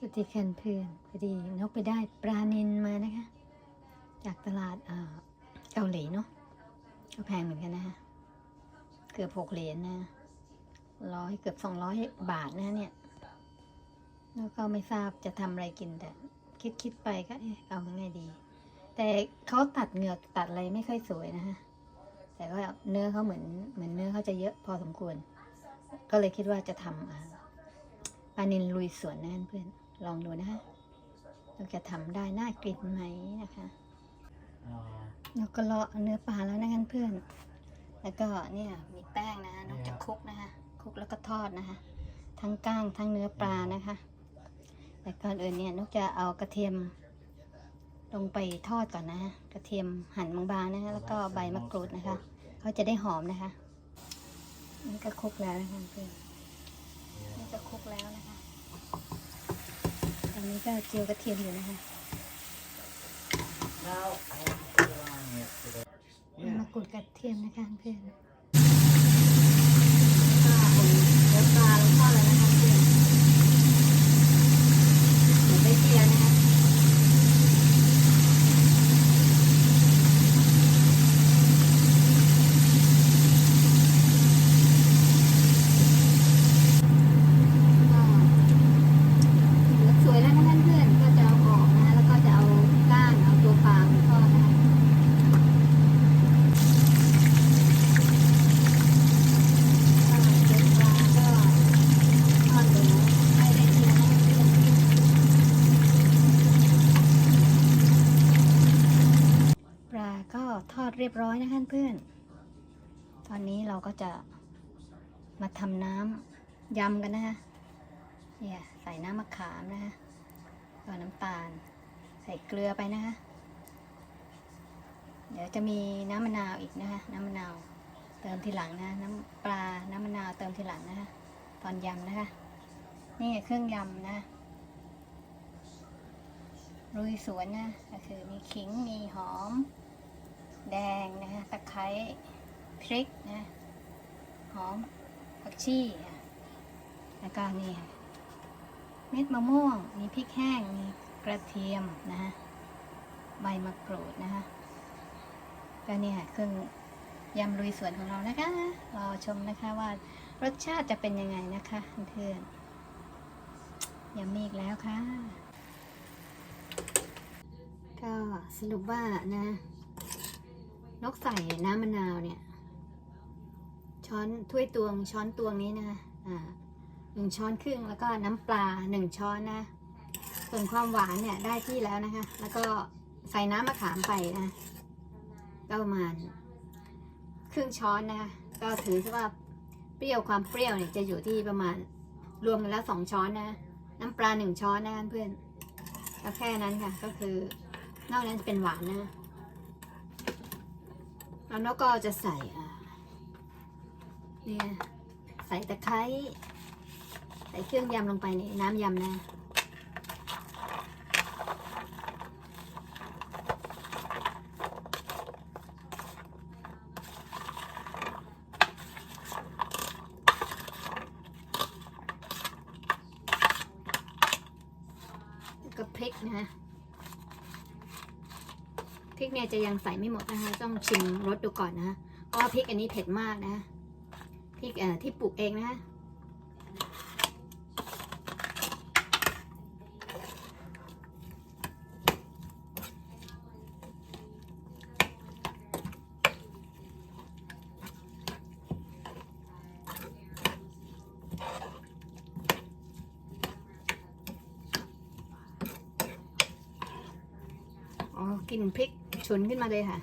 สวัสดีค่ะเพื่อนพอดีนกไปได้ปลานินมานะคะ จากตลาดเกาหลีเนาะก็แพงเหมือนกันนะคะเกือบหกเหรียญนะร้อยเกือบสองร้อยบาทนะเนี่ยแล้วก็ไม่ทราบจะทำอะไรกินแต่คิดคิดไปก็เอ๊ะเอาไงดี แต่เขาตัดเหงือกตัดอะไรไม่ค่อยสวยนะคะแต่ว่าเนื้อเขาเหมือนเหมือนเนื้อเขาจะเยอะพอสมควร ก็เลยคิดว่าจะทำปลานินลุยสวนนะเพื่อน ลองดูนะคะ เราจะทำได้น่ากินไหมนะคะแล้วก็เลาะเนื้อปลาแล้วนะเพื่อน แล้วก็เนี่ยมีแป้งนะคะนอกจากคลุกนะคะคลุกแล้วก็ทอดนะคะ ทั้งก้างทั้งเนื้อปลานะคะ แต่ก่อนอื่นเนี่ยนกจะเอากระเทียมลงไปทอดก่อนนะกระเทียมหั่นบางๆนะคะแล้วก็ใบมะกรูดนะคะเขาจะได้หอมนะคะนี่ก็คลุกแล้วนะคะเพื่อนนี่ก็คลุกแล้วนะคะ ตอนนี้ก็เจียวกระเทียมอยู่นะคะมากรูดกระเทียมนะคะเพื่อน ก็เอาเนื้อปลาลงทอดแล้วนะคะเพื่อนเดี๋ยวไปเจียนะคะ ก็เหลือสวยแล้วนะคะเพื่อนๆก็จะเอาออกนะคะแล้วก็จะเอาก้างเอาตัวปลามาทอดนะคะก็เก็บปลาก็ทอดเหลือไม่ได้เจียวนะคะเพื่อน ปลาก็ทอด เรียบร้อยนะคะเพื่อน ตอนนี้เราก็จะมาทำน้ำยำกันนะคะ เนี่ยใส่น้ำมะขามนะคะก็น้ำตาล ใส่เกลือไปนะคะ เดี๋ยวจะมีน้ำมะนาวอีกนะคะ น้ำมะนาวเติมทีหลังนะ น้ำปลา น้ำมะนาวเติมทีหลังนะคะ ตอนยำนะคะ นี่เครื่องยำนะลุยสวนนะก็คือมีขิง มีหอม แดงนะคะตะไคร้พริกนะหอมผักชีแล้วก็นี่เม็ดมะม่วง มีพริกแห้ง มีกระเทียมนะฮะใบมะกรูดนะคะก็นี่ยเครื่องยำลุยสวนของเรานะคะรอชมนะคะว่ารสชาติจะเป็นยังไงนะคะเพื่อนยำมีอีกแล้วค่ะ ก็สรุปว่านะ นกใส่น้ำมะนาวเนี่ย ช้อนถ้วยตวงช้อนตวงนี้นะคะอ่าหนึ่งช้อนครึ่งแล้วก็น้ำปลาหนึ่งช้อนนะ ส่วนความหวานเนี่ยได้ที่แล้วนะคะ แล้วก็ใส่น้ำมะขามไปนะก็ประมาณครึ่งช้อนนะคะก็ถือว่าเปรี้ยวความเปรี้ยวเนี่ยจะอยู่ที่ประมาณรวมกันแล้วสองช้อนนะ น้ำปลาหนึ่งช้อนนะเพื่อนก็แค่นั้นค่ะ ก็คือนอกนั้นจะเป็นหวานนะ แล้วนก็จะใส่เนี่ยใส่ตะไคร้ใส่เครื่องยำลงไปในน้ำยำนะก็พริกนะฮะ พริกเนี่ยจะยังใส่ไม่หมดนะคะ ต้องชิมรสดูก่อนนะเพราะว่าพริกอันนี้เผ็ดมากนะพริกเอ่อที่ปลูกเองนะคะอ๋อกลิ่นพริก ฉุนขึ้นมาเลยค่ะ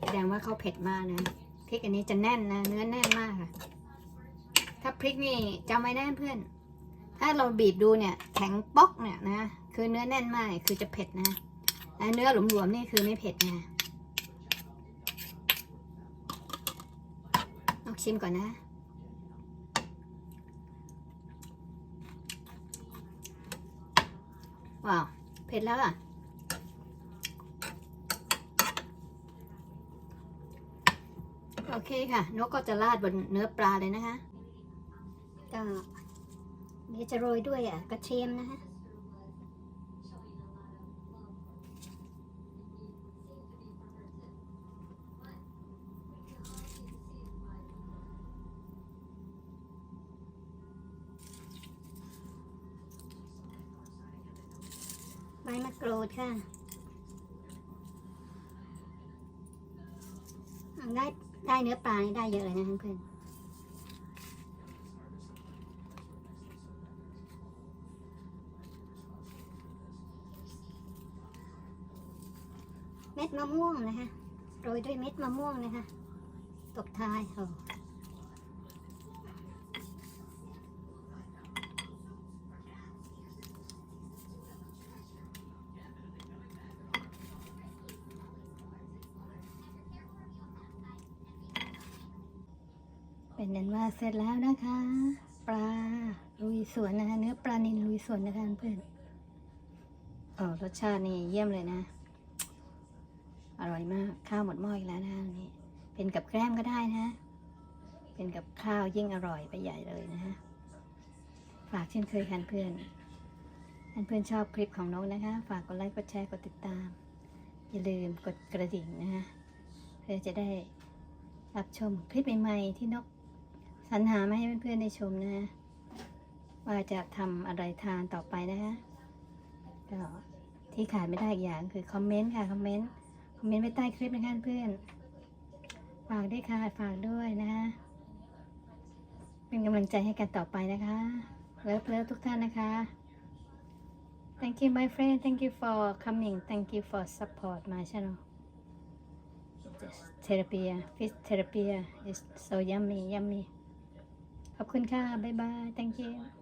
แสดงว่าเขาเผ็ดมากนะพริกอันนี้จะแน่นนะ เนื้อแน่นมากค่ะ ถ้าพริกนี่จำไว้แน่เพื่อน ถ้าเราบีบดูเนี่ยแข็งป๊อกเนี่ยนะคือเนื้อแน่นมากคือจะเผ็ดนะและเนื้อหลวมๆนี่คือไม่เผ็ดนะลองชิมก่อนนะว้าว เผ็ดแล้วอะ โอเคค่ะ นกก็จะราดบนเนื้อปลาเลยนะคะ ก็เดี๋ยวจะโรยด้วยอะกระเทียมนะคะใบมะกรูดค่ะได้ ได้เนื้อปลานี่ได้เยอะเลยนะเพื่อนเม็ดมะม่วงนะคะโรยด้วยเม็ดมะม่วงนะคะ ตบท้ายโอ้ เป็นนั้นว่าเสร็จแล้วนะคะ ปลาลุยสวนนะคะเนื้อปลานิลลุยสวนนะคะเพื่อนเออรสชาตินี่เยี่ยมเลยนะ อร่อยมากข้าวหมดหม้ออีกแล้วนะคะวันนี้เป็นกับแกล้มก็ได้นะ เป็นกับข้าวยิ่งอร่อยไปใหญ่เลยนะฮะฝากเช่นเคยค่ะเพื่อนเพื่อนชอบคลิปของนกนะคะ ฝากกดไลค์กดแชร์กดติดตาม อย่าลืมกดกระดิ่งนะคะเพื่อจะได้รับชมคลิปใหม่ๆที่นก สรรหามาให้เพื่อนๆได้ชมนะฮะว่าจะทำอะไรทานต่อไปนะคะก็ที่ขาดไม่ได้อีกอย่างคือคอมเมนต์ค่ะคอมเมนต์คอมเมนต์ไว้ใต้คลิปนะคะเพื่อนฝากด้วยค่ะฝากด้วยนะคะเป็นกำลังใจให้กันต่อไปนะคะเลิฟเลิฟทุกท่านนะคะ thank you my friend thank you for coming thank you for support my channel therapy fish therapy is so yummy yummy ขอบคุณค่ะ บ๊ายบาย thank you